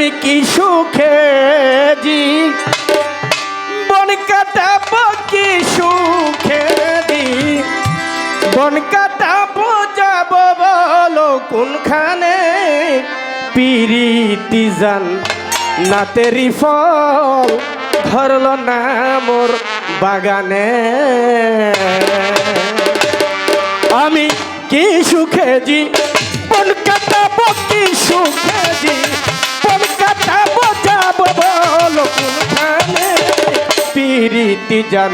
আমি কি সুখে জি বন কাটাবো কি সুখে বন কাটাবো, যাব বলো কোনখানে? পিরিতি জান না তেরি ফল ধরল না মোর বাগানে। আমি কি সুখে জি বন কাটাবো কি সুখে জি কাটাবো যাব বলো কোনখানে? পিরিতি জান,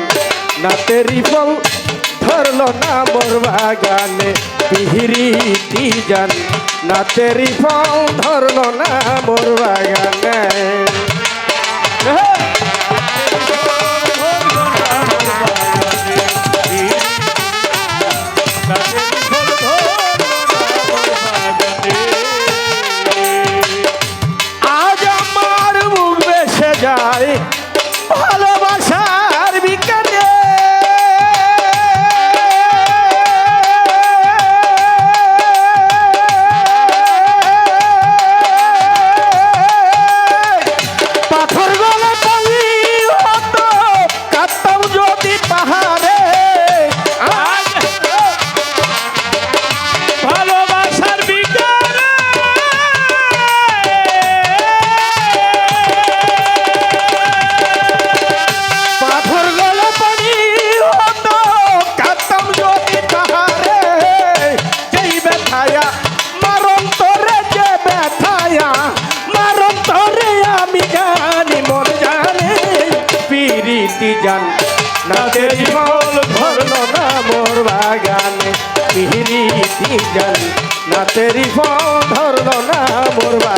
না তেরি ফল ধরলো না মোর বাগানে। পিরিতি জান, না তেরি ধরলো না মোর বাগানে। পিরিতি জান না তেরি মল ধরলো না মোর বাগানে। জান না তেরি ফল ধরলো না মোর বাগানে।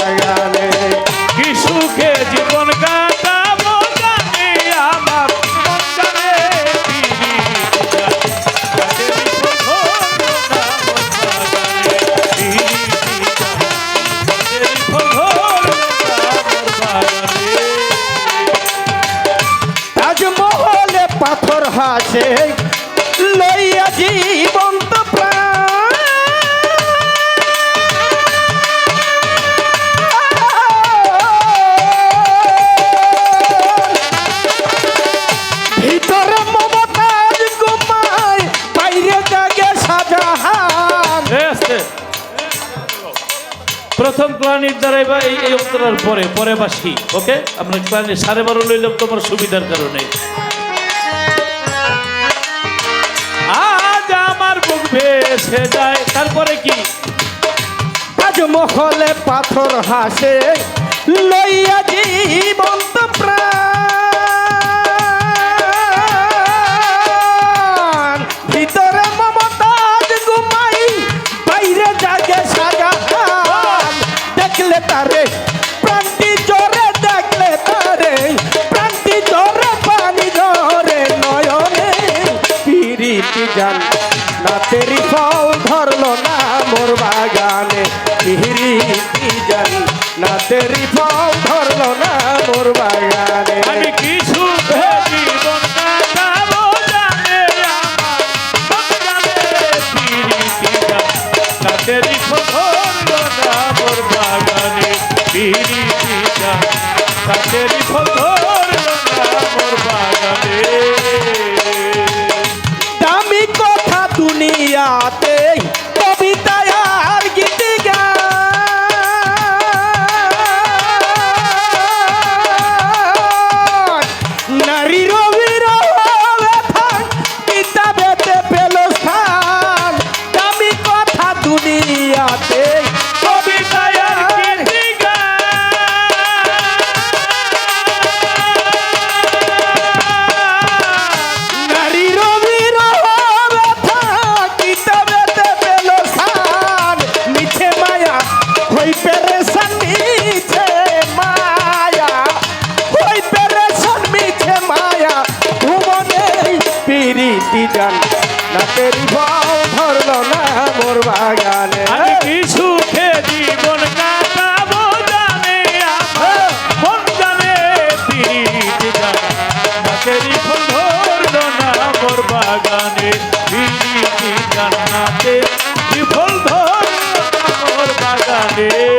হাসে লইয়া জীবন্ত প্রথম ক্লানির দ্বারাই বা এই এই অন্তরার পরে পরে বাসি, ওকে? আমরা ক্লানি সাড়ে বারো লইলাম তোমার সুবিধার কারণে। বুক যায়। তারপরে কি? তাজমহলে পাথর হাসে লইয়া জীবন্ত গানে হিরি জানি না তেরি ফল ধরলো না মোর বাগান। দুনিয়াতে বাগানে বিফল ধর বাগানে।